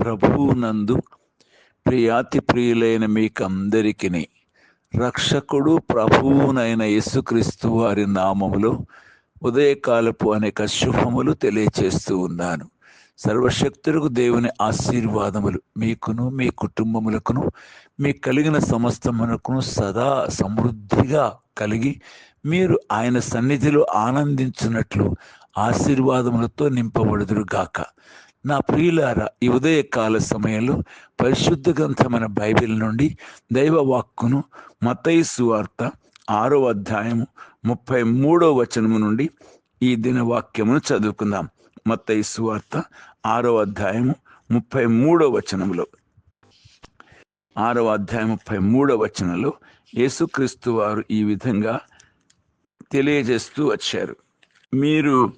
ప్రభువునందు ప్రియాతి ప్రియులైన మీకందరికీ రక్షకుడు ప్రభువునైన యేసుక్రీస్తు వారి నామములో ఉదయకాలపు అనేక శుభములు తెలియచేస్తూ ఉన్నాను. సర్వశక్తులకు దేవుని ఆశీర్వాదములు మీకును మీ కుటుంబములకును మీకు కలిగిన సమస్తమునకును సదా సమృద్ధిగా కలిగి మీరు ఆయన సన్నిధిలో ఆనందించినట్లు ఆశీర్వాదములతో నింపబడుదురు గాక నా ప్రియులారా ఈ ఉదయకాల సమయంలో పరిశుద్ధ గ్రంథమైన బైబిల్ నుండి దైవ వాక్కును సువార్త ఆరో అధ్యాయము ముప్పై మూడో వచనము నుండి ఈ దిన వాక్యమును చదువుకుందాం. మత్తయి సువార్త ఆరో అధ్యాయము ముప్పై మూడో వచనములో. ఆరో అధ్యాయం ముప్పై మూడో వచనంలో యేసుక్రీస్తు వారు ఈ విధంగా తెలియజేస్తూ వచ్చారు. మీరు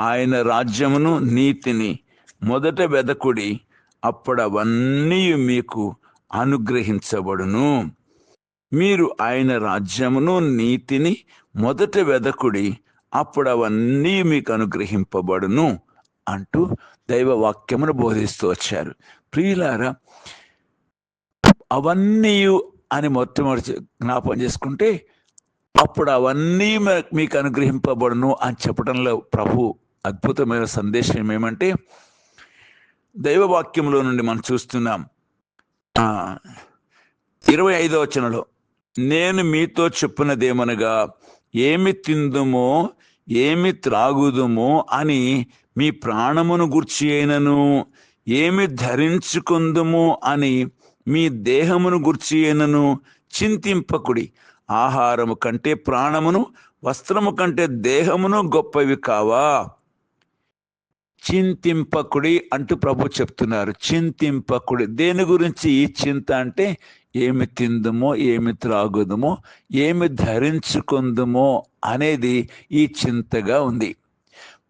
ఆయన రాజ్యమును నీతిని మొదట వెదకుడి అప్పుడవన్నీ మీకు అనుగ్రహించబడును. మీరు ఆయన రాజ్యమును నీతిని మొదట వెదకుడి అప్పుడు అవన్నీ మీకు అనుగ్రహింపబడును అంటూ దైవ వాక్యమును బోధిస్తూ వచ్చారు. ప్రియులారా అవన్నీ అని మొట్టమొదటి జ్ఞాపం చేసుకుంటే అప్పుడు అవన్నీ మీకు అనుగ్రహింపబడును అని చెప్పడంలో ప్రభు అద్భుతమైన సందేశం ఏమంటే దైవవాక్యంలో నుండి మనం చూస్తున్నాం. ఇరవై ఐదో వచనంలో నేను మీతో చెప్పినదేమనగా ఏమి తిందుమో ఏమి త్రాగుదుమో అని మీ ప్రాణమును గుర్చి అయినను ఏమి ధరించుకుందుము అని మీ దేహమును గుర్చి అయినను చింతింపకుడి. ఆహారము కంటే ప్రాణమును వస్త్రము కంటే దేహమును గొప్పవి కావా? చింతింపకుడి అంటూ ప్రభు చెప్తున్నారు. చింతింపకుడి దేని గురించి ఈ చింత అంటే ఏమి తిందుమో ఏమి త్రాగుదమో ఏమి ధరించుకుందుమో అనేది ఈ చింతగా ఉంది.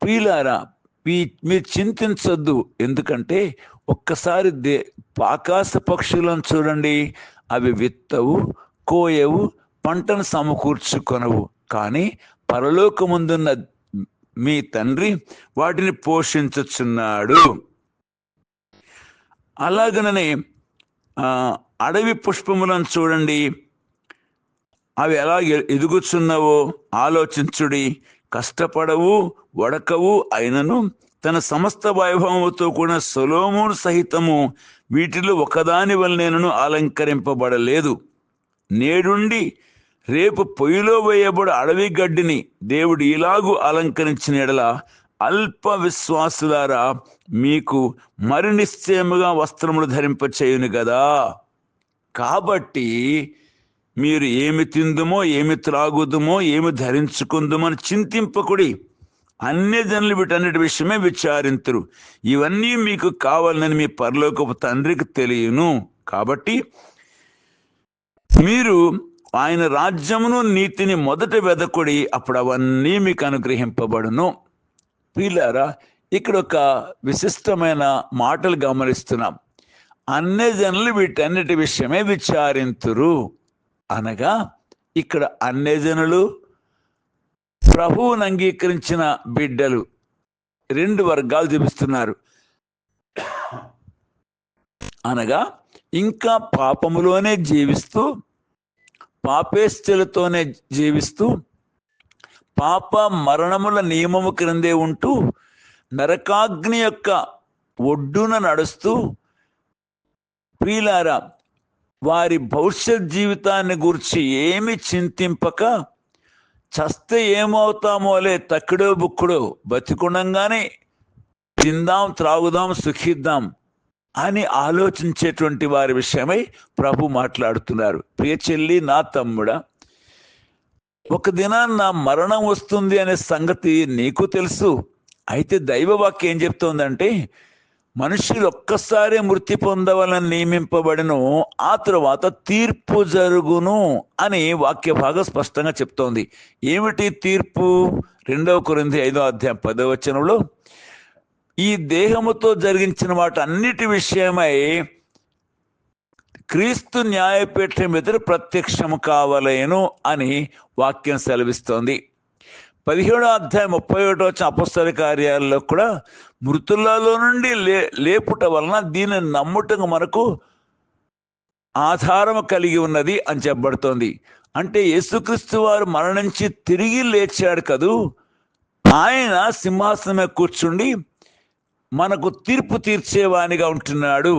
ప్రియులారా మీ మీరు చింతించొద్దు. ఎందుకంటే ఒక్కసారి దే ఆకాశ పక్షులను చూడండి. అవి విత్తవు కోయవు పంటను సమకూర్చుకొనవు. కానీ పరలోకముందున్న మీ తండ్రి వాటిని పోషించుచున్నాడు. అలాగననే అడవి పుష్పములను చూడండి. అవి ఎలా ఎదుగుచున్నావో ఆలోచించుడి. కష్టపడవు వడకవు అయినను తన సమస్త వైభవముతో కూడా సొలోమును సహితము వీటిలో ఒకదాని వలనను అలంకరింపబడలేదు. నేడుండి రేపు పొయ్యిలో వేయబడి అడవి గడ్డిని దేవుడు ఇలాగూ అలంకరించిన ఎడల అల్ప విశ్వాసులారా మీకు మరి నిశ్చయముగా వస్త్రములు ధరింపచేయును కదా కాబట్టి మీరు ఏమి తిందుమో ఏమి త్రాగుదుమో ఏమి ధరించుకుందుమో అని చింతింపకుడి అన్ని జనులు వీటన్నిటి విషయమే విచారింతురు. ఇవన్నీ మీకు కావాలని మీ పరలోకపు తండ్రికి తెలియను. కాబట్టి మీరు ఆయన రాజ్యమును నీతిని మొదట వెదకుడి అప్పుడు అవన్నీ మీకు అనుగ్రహింపబడును. వీళ్ళారా ఇక్కడ ఒక విశిష్టమైన మాటలు గమనిస్తున్నాం. అన్ని జనులు వీటన్నిటి విషయమే విచారింతురు. అనగా ఇక్కడ అన్ని జనులు ప్రభువును అంగీకరించిన బిడ్డలు. రెండు వర్గాలు చూపిస్తున్నారు. అనగా ఇంకా పాపములోనే జీవిస్తూ పాపేష్టలతోనే జీవిస్తూ పాప మరణముల నియమము క్రిందే ఉంటూ నరకాగ్ని యొక్క ఒడ్డున నడుస్తూ ప్రియులారా వారి భవిష్యత్ జీవితాన్ని గురించి ఏమి చింతింపక చస్తే ఏమవుతామోలే తక్కుడో బుక్కుడో బతికుండంగానే తిందాం త్రాగుదాం సుఖిద్దాం. అని ఆలోచించేటువంటి వారి విషయమై ప్రభు మాట్లాడుతున్నారు. ప్రియ చెల్లి నా తమ్ముడా ఒక దినాన్ని నా మరణం వస్తుంది అనే సంగతి నీకు తెలుసు. అయితే దైవవాక్యం ఏం చెప్తోందంటే మనుషులు ఒక్కసారి మృతి పొందవలని నియమింపబడను ఆ తరువాత తీర్పు జరుగును అని వాక్య భాగం స్పష్టంగా చెప్తోంది. ఏమిటి తీర్పు? రెండవ కొరింది ఐదో అధ్యాయం పదవ వచనంలో ఈ దేహముతో జరిగించిన వాటి అన్నిటి విషయమై క్రీస్తు న్యాయపీఠం ఎదురు ప్రత్యక్షము కావలేను అని వాక్యం సెలవిస్తోంది. పదిహేడో అధ్యాయం ముప్పై ఒకటో వచ్చిన అపస్తల కార్యాలలో కూడా మృతులలో నుండి లే లేపుట వలన దీనిని నమ్ముటకు మనకు ఆధారము కలిగి ఉన్నది అని చెప్పబడుతోంది. అంటే యేసుక్రీస్తు వారు మరణించి తిరిగి లేచాడు కదూ ఆయన సింహాసనమే కూర్చుండి మనకు తీర్పు తీర్చేవానిగా ఉంటున్నాడు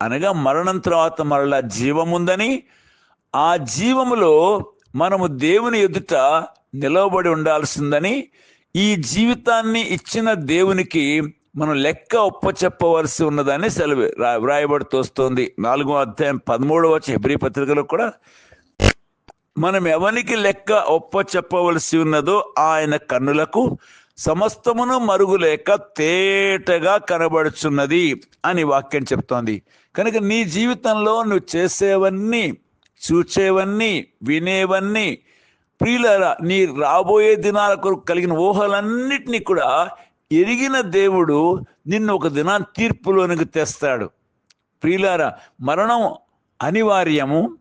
అనగా మరణం తర్వాత మరలా జీవముందని ఆ జీవములో మనము దేవుని ఎదుట నిలవబడి ఉండాల్సిందని ఈ జీవితాన్ని ఇచ్చిన దేవునికి మనం లెక్క ఒప్ప చెప్పవలసి ఉన్నదని సెలవు వ్రాయబడుతోస్తోంది నాలుగో అధ్యాయం పదమూడవ వచ్చి హెబ్రి పత్రికలో కూడా మనం ఎవరికి లెక్క ఒప్ప చెప్పవలసి ఉన్నదో ఆయన కన్నులకు సమస్తమును మరుగులేక తేటగా కనబడుచున్నది అని వాక్యం చెప్తోంది. కనుక నీ జీవితంలో నువ్వు చేసేవన్నీ చూచేవన్నీ వినేవన్నీ ప్రియులరా నీ రాబోయే దినాల కొరకు కలిగిన ఊహలన్నిటినీ కూడా ఎరిగిన దేవుడు నిన్ను ఒక దినాన్ని తీర్పులోనికి తెస్తాడు. ప్రియులారా మరణం అనివార్యము.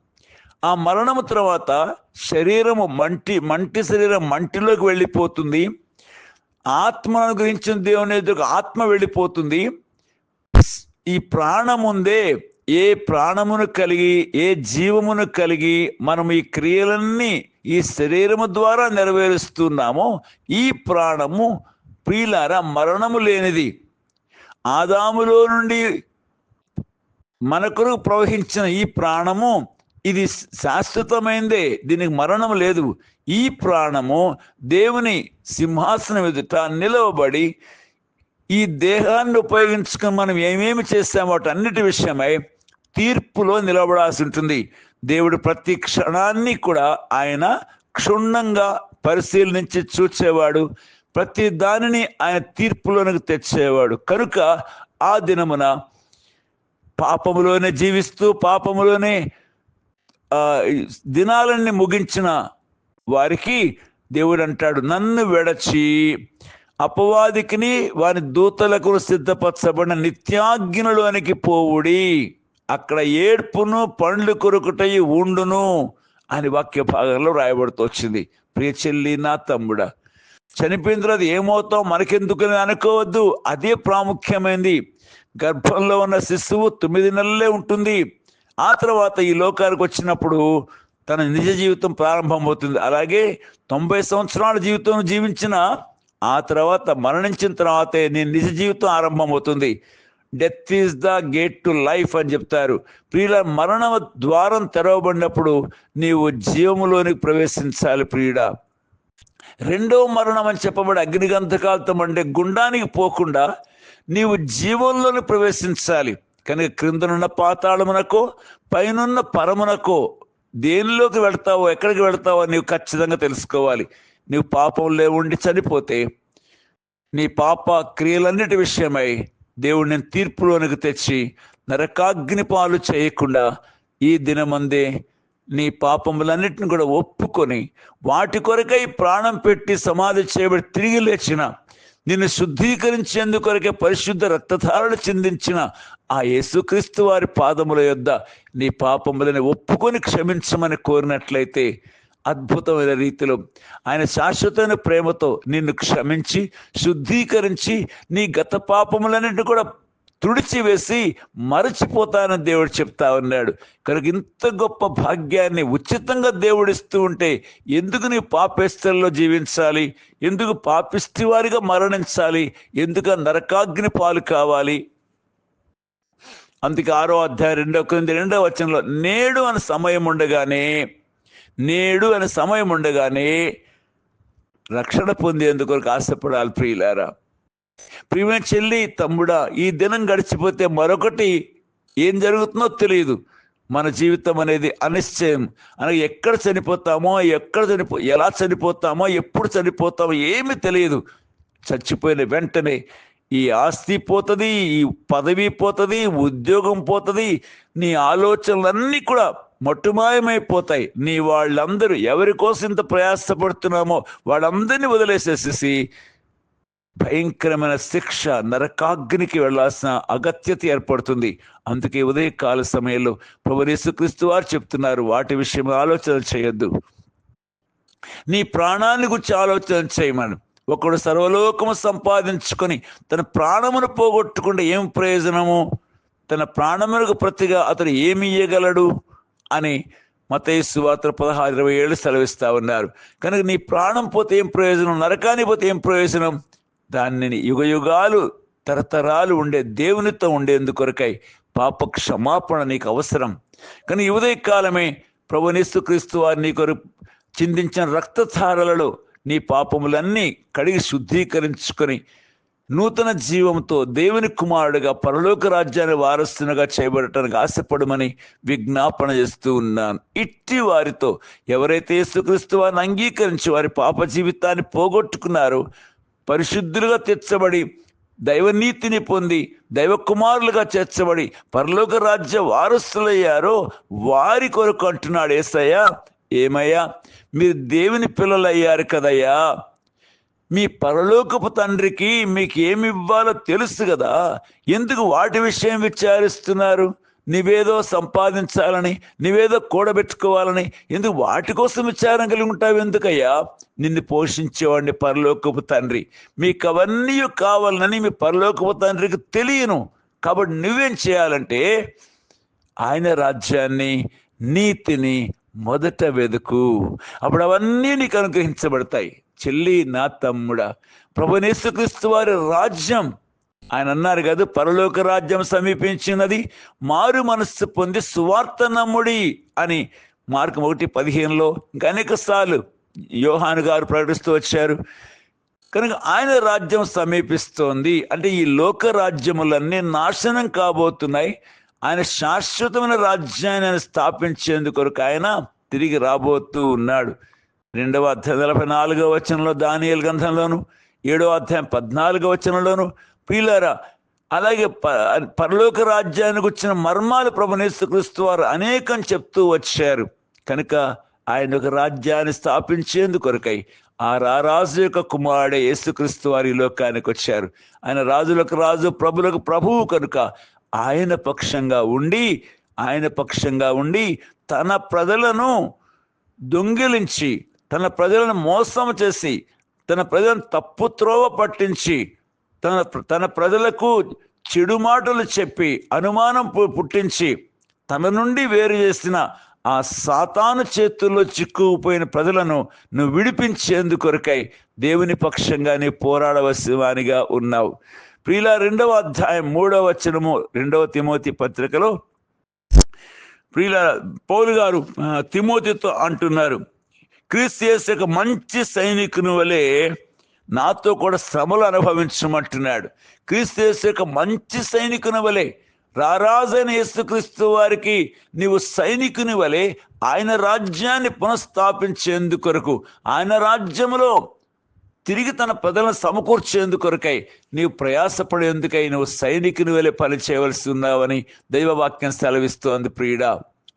ఆ మరణము తర్వాత శరీరము మంటి మంటి శరీరం మంటిలోకి వెళ్ళిపోతుంది. ఆత్మను అనుగ్రహించిన దేవుని ఎదురుకు ఆత్మ వెళ్ళిపోతుంది. ఈ ప్రాణం ఉందే ఏ ప్రాణమును కలిగి ఏ జీవమును కలిగి మనం ఈ క్రియలన్నీ ఈ శరీరము ద్వారా నెరవేరుస్తున్నామో ఈ ప్రాణము ప్రియులారా మరణము లేనిది. ఆదాములో నుండి మనకు ప్రవహించిన ఈ ప్రాణము ఇది శాశ్వతమైందే. దీనికి మరణం లేదు. ఈ ప్రాణము దేవుని సింహాసనం ఎదుట నిలవబడి ఈ దేహాన్ని ఉపయోగించుకొని మనం ఏమేమి చేస్తామో అన్నిటి విషయమై తీర్పులో నిలబడాల్సి ఉంటుంది. దేవుడు ప్రతి క్షణాన్ని కూడా ఆయన క్షుణ్ణంగా పరిశీలించి చూచేవాడు. ప్రతి దానిని ఆయన తీర్పులోనికి తెచ్చేవాడు. కనుక ఆ దినమున పాపములోనే జీవిస్తూ పాపములోనే దినాలన్నీ ముగించిన వారికి దేవుడు అంటాడు నన్ను వెడచి అపవాదికిని వారి దూతలకు సిద్ధపరచబడిన నిత్యాగ్నిలోనికి పోవుడి. అక్కడ ఏడ్పును పండ్లు కొరుకుటయి ఉండును అని వాక్య భాగంలో రాయబడుతూ వచ్చింది. ప్రియ చెల్లి నా తమ్ముడా చనిపోయిన తర్వాత ఏమవుతాం మనకెందుకని అనుకోవద్దు. అదే ప్రాముఖ్యమైనది గర్భంలో ఉన్న శిశువు తొమ్మిది నెలలే ఉంటుంది. ఆ తర్వాత ఈ లోకానికి వచ్చినప్పుడు తన నిజ జీవితం ప్రారంభమవుతుంది. అలాగే తొంభై సంవత్సరాల జీవితం జీవించిన ఆ తర్వాత మరణించిన తర్వాతే నీ నిజ జీవితం ఆరంభమవుతుంది. Death is the gate to life అని చెప్తారు. ప్రియుల మరణ ద్వారం తెరవబడినప్పుడు నీవు జీవములోనికి ప్రవేశించాలి ప్రియుడ. రెండో మరణం అని చెప్పబడి అగ్నిగంధకాలతో అంటే గుండానికి పోకుండా నీవు జీవంలోని ప్రవేశించాలి. కనుక క్రిందనున్న పాతాళమునకో పైనున్న పరమునకో దేనిలోకి వెళ్తావో ఎక్కడికి వెళ్తావో నీవు ఖచ్చితంగా తెలుసుకోవాలి. నీవు పాపంలో ఉండి చనిపోతే నీ పాప క్రియలన్నిటి విషయమై దేవుడు నేను తీర్పులోనికి తెచ్చి నరకాగ్ని పాలు చేయకుండా ఈ దినమందే నీ పాపములన్నిటిని కూడా ఒప్పుకొని వాటి కొరకై ప్రాణం పెట్టి సమాధి చేయబడి తిరిగి లేచిన నిన్ను శుద్ధీకరించేందుకొరకే పరిశుద్ధ రక్తధారణ చెందించిన ఆ యేసుక్రీస్తు వారి పాదముల యొద్ద నీ పాపములని ఒప్పుకొని క్షమించమని కోరినట్లయితే అద్భుతమైన రీతిలో ఆయన శాశ్వతమైన ప్రేమతో నిన్ను క్షమించి శుద్ధీకరించి నీ గత పాపములన్నింటినీ కూడా తుడిచివేసి మరచిపోతానని దేవుడు చెప్తా ఉన్నాడు. కనుక ఇంత గొప్ప భాగ్యాన్ని ఉచితంగా దేవుడిస్తూ ఉంటే ఎందుకు నీ పాపేస్తల్లో జీవించాలి? ఎందుకు పాపిస్తి వారిగా మరణించాలి? ఎందుకు నరకాగ్ని పాలు కావాలి? అందుకే ఆరో అధ్యాయం రెండో క్రింది రెండో వచనంలో నేడు అనే సమయం ఉండగానే నేడు అనే సమయం ఉండగానే రక్షణ పొందేందుకు ఆశపడాలి ప్రియులారా. ప్రియమైన చెల్లి తమ్ముడా ఈ దినం గడిచిపోతే మరొకటి ఏం జరుగుతుందో తెలియదు మన జీవితం అనేది అనిశ్చయం. అనగా ఎక్కడ చనిపోతామో ఎక్కడ చనిపో ఎలా చనిపోతామో ఎప్పుడు చనిపోతామో ఏమి తెలియదు చచ్చిపోయిన వెంటనే ఈ ఆస్తి పోతుంది ఈ పదవి పోతుంది ఉద్యోగం పోతుంది నీ ఆలోచనలన్నీ కూడా మట్టుమాయమైపోతాయి. నీ వాళ్ళందరూ ఎవరి కోసం ఇంత ప్రయాసపడుతున్నామో వాళ్ళందరినీ వదిలేసేసేసి భయంకరమైన శిక్ష నరకాగ్నికి వెళ్ళాల్సిన అగత్యత ఏర్పడుతుంది. అందుకే ఉదయకాల సమయంలో ప్రభునేసుక్రీస్తు వారు చెప్తున్నారు వాటి విషయం ఆలోచన చేయొద్దు. నీ ప్రాణాన్ని గురించి ఆలోచన చేయమని. ఒకడు సర్వలోకము సంపాదించుకొని తన ప్రాణమును పోగొట్టుకుంటే ఏం ప్రయోజనము? తన ప్రాణమునకు ప్రతిగా అతడు ఏమి ఇయ్యగలడు? అని మతయ్య వార్త పదహారు ఇరవై ఏళ్ళు సెలవిస్తా ఉన్నారు. కనుక నీ ప్రాణం పోతే ఏం ప్రయోజనం? నరకాన్ని పోతే ఏం ప్రయోజనం? దానిని యుగ యుగాలు తరతరాలు ఉండే దేవునితో ఉండేందుకొరకై పాప క్షమాపణ నీకు అవసరం. కానీ ఈ ఉదయ కాలమే ప్రభు క్రీస్తు వారి నీ కొరకు చిందించిన రక్తధారలలో నీ పాపములన్నీ కడిగి శుద్ధీకరించుకొని నూతన జీవంతో దేవుని కుమారుడిగా పరలోక రాజ్యాన్ని వారసునిగా చేయబడటానికి ఆశపడమని విజ్ఞాపన చేస్తూ ఉన్నాను. ఇట్టి వారితో ఎవరైతే యేసుక్రీస్తు వారిని అంగీకరించి వారి పాప జీవితాన్ని పోగొట్టుకున్నారో పరిశుద్ధులుగా తెచ్చబడి దైవనీతిని పొంది దైవ కుమారులుగా చేర్చబడి పరలోక రాజ్య వారసులయ్యారో వారి కొరకు అంటున్నాడు ఏసయ్యా. ఏమయ్యా? మీరు దేవుని పిల్లలయ్యారు కదయ్యా. మీ పరలోకపు తండ్రికి మీకు ఏమి ఇవ్వాలో తెలుసు కదా. ఎందుకు వాటి విషయం విచారిస్తున్నారు? నీవేదో సంపాదించాలని నీవేదో కూడబెట్టుకోవాలని ఎందుకు వాటి కోసం విచారం కలిగి ఉంటావు ఎందుకయ్యా? నిన్ను పోషించేవాడిని పరలోకపు తండ్రి. మీకు అవన్నీ కావాలని మీ పరలోకపు తండ్రికి తెలియను. కాబట్టి నువ్వేం చేయాలంటే ఆయన రాజ్యాన్ని నీతిని మొదట వెదుకు. అప్పుడు అవన్నీ నీకు అనుగ్రహించబడతాయి. చెల్లి నా తమ్ముడా ప్రభునేసుక్రీస్తు వారి రాజ్యం ఆయన అన్నారు కదా పరలోక రాజ్యం సమీపించినది మారు మనస్సు పొంది సువార్త నమ్ముడి అని మార్గం ఒకటి పదిహేనులో ఇంకా అనేక సార్లు యోహాను గారు ప్రకటిస్తూ వచ్చారు. కనుక ఆయన రాజ్యం సమీపిస్తోంది. అంటే ఈ లోక రాజ్యములన్నీ నాశనం కాబోతున్నాయి. ఆయన శాశ్వతమైన రాజ్యాన్ని ఆయన స్థాపించేందుకు ఆయన తిరిగి రాబోతూ ఉన్నాడు. రెండవ అధ్యాయం నలభై నాలుగవ వచనంలో దానియల్ గ్రంథంలోను ఏడవ అధ్యాయం పద్నాలుగవ వచనంలోను ప్రియులారా అలాగే ప పరలోక రాజ్యానికి వచ్చిన మర్మాలు ప్రభునేశ్వక్రీస్తు వారు అనేకం చెప్తూ వచ్చారు. కనుక ఆయన ఒక రాజ్యాన్ని స్థాపించేందు కొరకై ఆ రారాజు యొక్క కుమారుడే యేసుక్రీస్తు వారి లోకానికి వచ్చారు. ఆయన రాజులకు రాజు ప్రభులకు ప్రభువు కనుక ఆయన పక్షంగా ఉండి ఆయన పక్షంగా ఉండి తన ప్రజలను దొంగిలించి తన ప్రజలను మోసం చేసి తన ప్రజలను తప్పు త్రోవ పట్టించి తన తన ప్రజలకు చెడు మాటలు చెప్పి అనుమానం పు- పుట్టించి తన నుండి వేరు చేసిన ఆ సాతాను చేతుల్లో చిక్కుకుపోయిన ప్రజలను నువ్వు విడిపించేందుకొరకై దేవుని పక్షంగానే పోరాడవలసిన వానిగా ఉన్నావు. ప్రియుల రెండవ అధ్యాయం మూడవ వచనము రెండవ తిమోతి పత్రికలో ప్రియుల పౌలు గారు తిమోతితో అంటున్నారు. క్రీస్తు యొక్క మంచి సైనికుని వలె నాతో కూడా శ్రమలు అనుభవించమంటున్నాడు. క్రీస్తు యేసు యొక్క మంచి సైనికుని వలె రారాజైన యేసుక్రీస్తు వారికి నీవు సైనికుని వలె ఆయన రాజ్యాన్ని పునఃస్థాపించేందుకొరకు ఆయన రాజ్యములో తిరిగి తన ప్రజలను సమకూర్చేందుకొరకై నీవు ప్రయాసపడేందుకై నువ్వు సైనికుని వలె పని చేయవలసి ఉన్నావని దైవవాక్యం సెలవిస్తోంది ప్రియుడ.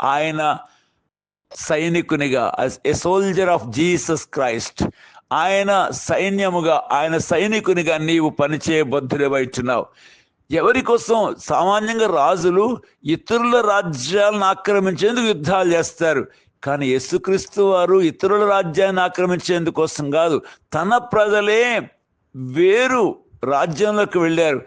ఆయన సైనికునిగా a soldier of Jesus Christ ఆయన సైన్యముగా ఆయన సైనికునిగా నీవు పనిచేయబద్ధుడవైతున్నావు ఎవరి కోసం? సామాన్యంగా రాజులు ఇతరుల రాజ్యాలను ఆక్రమించేందుకు యుద్ధాలు చేస్తారు. కానీ యేసుక్రీస్తు వారు ఇతరుల రాజ్యాన్ని ఆక్రమించేందుకోసం కాదు తన ప్రజలే వేరు రాజ్యంలోకి వెళ్ళారు.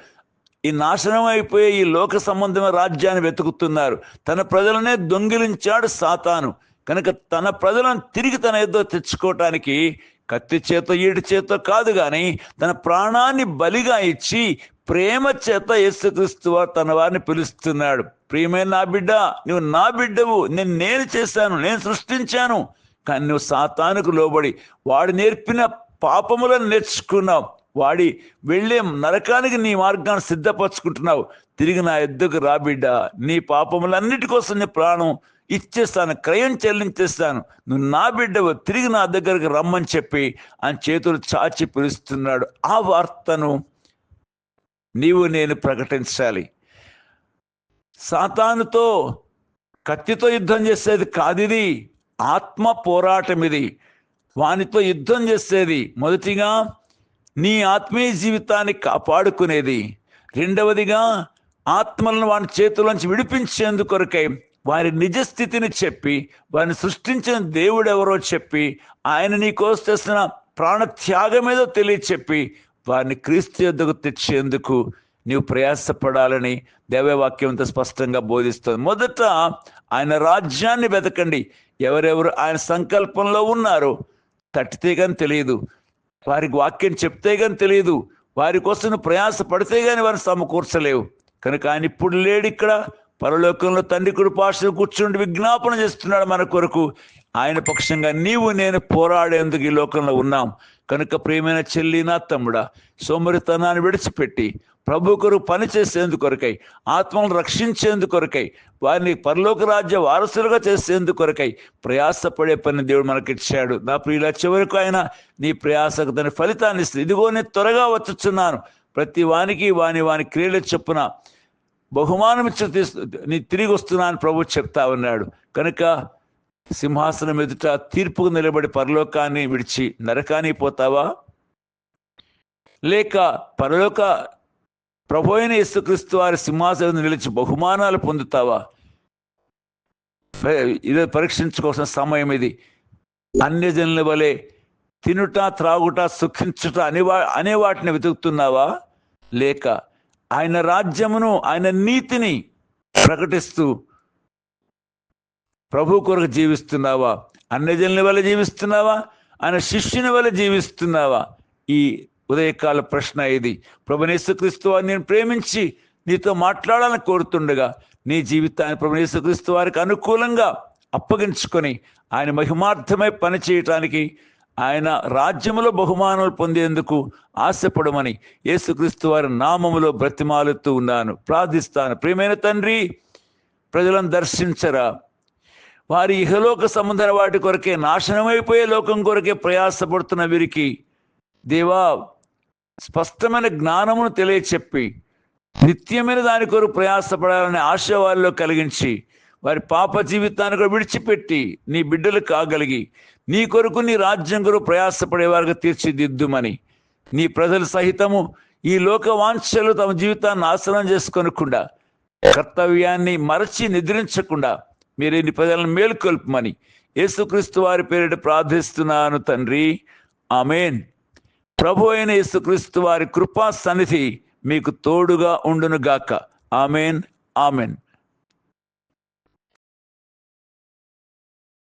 ఈ నాశనం అయిపోయే ఈ లోక సంబంధమైన రాజ్యాన్ని వెతుకుతున్నారు. తన ప్రజలనే దొంగిలించాడు సాతాను. కనుక తన ప్రజలను తిరిగి తన ఏదో తెచ్చుకోవటానికి కత్తి చేత ఈడి చేత కాదు కానీ తన ప్రాణాన్ని బలిగా ఇచ్చి ప్రేమ చేత యేసుక్రీస్తు వారు తన వారిని పిలుస్తున్నాడు. ప్రియమైన నా బిడ్డ నువ్వు నా బిడ్డవు. నేను నేను చేశాను. నేను సృష్టించాను. కానీ నువ్వు సాతానుకు లోబడి వాడు నేర్పిన పాపములను నేర్చుకున్నావు. వాడి వెళ్ళే నరకానికి నీ మార్గాన్ని సిద్ధపరచుకుంటున్నావు. తిరిగి నా ఎద్దుకు రాబిడ్డ నీ పాపములన్నిటి కోసం నీ ప్రాణం ఇచ్చేస్తాను క్రయం చెల్లించేస్తాను. నువ్వు నా బిడ్డవు తిరిగి నా దగ్గరకు రమ్మని చెప్పి ఆయన చేతులు చాచి పిలుస్తున్నాడు. ఆ వార్తను నీవు నేను ప్రకటించాలి. సాతానుతో కత్తితో యుద్ధం చేసేది కాదిది. ఆత్మ పోరాటం ఇది వానితో యుద్ధం చేసేది మొదటిగా నీ ఆత్మీయ జీవితాన్ని కాపాడుకునేది. రెండవదిగా ఆత్మలను వాని చేతుల నుంచి విడిపించేందు విడిపించేందుకొరకై వారి నిజ స్థితిని చెప్పి వారిని సృష్టించిన దేవుడు ఎవరో చెప్పి ఆయన నీకోసం చేసిన ప్రాణత్యాగం ఏదో తెలియచెప్పి వారిని క్రీస్తు యొద్దకు తెచ్చేందుకు నీవు ప్రయాసపడాలని దేవవాక్యంతో స్పష్టంగా బోధిస్తుంది. మొదట ఆయన రాజ్యాన్ని వెతకండి. ఎవరెవరు ఆయన సంకల్పంలో ఉన్నారో తట్టితే కానీ తెలియదు. వారికి వాక్యం చెప్తే కానీ తెలియదు. వారి కోసం ప్రయాస పడితే కానీ వారిని సమకూర్చలేవు. కనుక ఆయన ఇప్పుడు లేడు ఇక్కడ. పరలోకంలో తండ్రి కృపాశలు కూర్చుండి విజ్ఞాపన చేస్తున్నాడు మన కొరకు. ఆయన పక్షంగా నీవు నేను పోరాడేందుకు ఈ లోకంలో ఉన్నాం. కనుక ప్రియమైన చెల్లి నా తమ్ముడా సోమరితనాన్ని విడిచిపెట్టి ప్రభు కొరకు పని చేసేందు కొరకై ఆత్మను రక్షించేందు కొరకై వారిని పరలోక రాజ్య వారసులుగా చేసేందు కొరకై ప్రయాసపడే పని దేవుడు మనకిచ్చాడు. నా ప్రియుల చివరకు ఆయన నీ ప్రయాసకు దాని ఫలితాన్ని ఇస్తుంది. ఇదిగో నేను త్వరగా వచ్చుచున్నాను. ప్రతి వానికి వాని వాని క్రియలు చెప్పున బహుమానం ఇచ్చి తీసు నీ తిరిగి వస్తున్నాను ప్రభు చెప్తా ఉన్నాడు. కనుక సింహాసనం ఎదుట తీర్పుకు నిలబడి పరలోకాన్ని విడిచి నరకానికి పోతావా? లేక పరలోక ప్రభు అయిన యేసుక్రీస్తు వారి సింహాసనం నిలిచి బహుమానాలు పొందుతావా? ఇదే పరీక్షించుకోవాల్సిన సమయం ఇది. అన్యజనుల వలె తినుట త్రాగుట సుఖించుట అనేవా అనే వాటిని వెతుకుతున్నావా? లేక ఆయన రాజ్యమును ఆయన నీతిని ప్రకటిస్తూ ప్రభు కొరకు జీవిస్తున్నావా? అన్యజనుల వల్ల జీవిస్తున్నావా? ఆయన శిష్యుని వల్ల జీవిస్తున్నావా? ఈ ఉదయకాల ప్రశ్న ఇది. ప్రభునేసుక్రీస్తు వారిని నేను ప్రేమించి నీతో మాట్లాడాలని కోరుతుండగా నీ జీవితాన్ని ప్రభునేసుక్రీస్తు వారికి అనుకూలంగా అప్పగించుకొని ఆయన మహిమార్థమై పని చేయటానికి ఆయన రాజ్యములో బహుమానాలు పొందేందుకు ఆశపడమని యేసుక్రీస్తు వారి నామములో బ్రతిమాలుతూ ఉన్నాను. ప్రార్థిస్తాను. ప్రియమైన తండ్రి ప్రజలను దర్శించరా. వారి ఇహలోక సముద్ర వాటి కొరకే నాశనమైపోయే లోకం కొరకే ప్రయాసపడుతున్న వీరికి దేవా స్పష్టమైన జ్ఞానమును తెలియచెప్పి నిత్యమైన దాని కొరకు ప్రయాసపడాలనే ఆశ వారిలో కలిగించి వారి పాప జీవితాన్ని కూడా విడిచిపెట్టి నీ బిడ్డలు కాగలిగి నీ కొరకు నీ రాజ్యం కొరకు ప్రయాసపడే వారికి తీర్చిదిద్దుమని నీ ప్రజలు సహితము ఈ లోక వాంఛలు తమ జీవితాన్ని నాశనం చేసుకొనకుండా కర్తవ్యాన్ని మరచి నిద్రించకుండా మీరు నీ ప్రజలను మేలుకొల్పమని యేసుక్రీస్తు వారి పేరిట ప్రార్థిస్తున్నాను తండ్రి. ఆమెన్. ప్రభు అయిన యేసుక్రీస్తు వారి కృపా సన్నిధి మీకు తోడుగా ఉండును గాక ఆమెన్. ఆమెన్.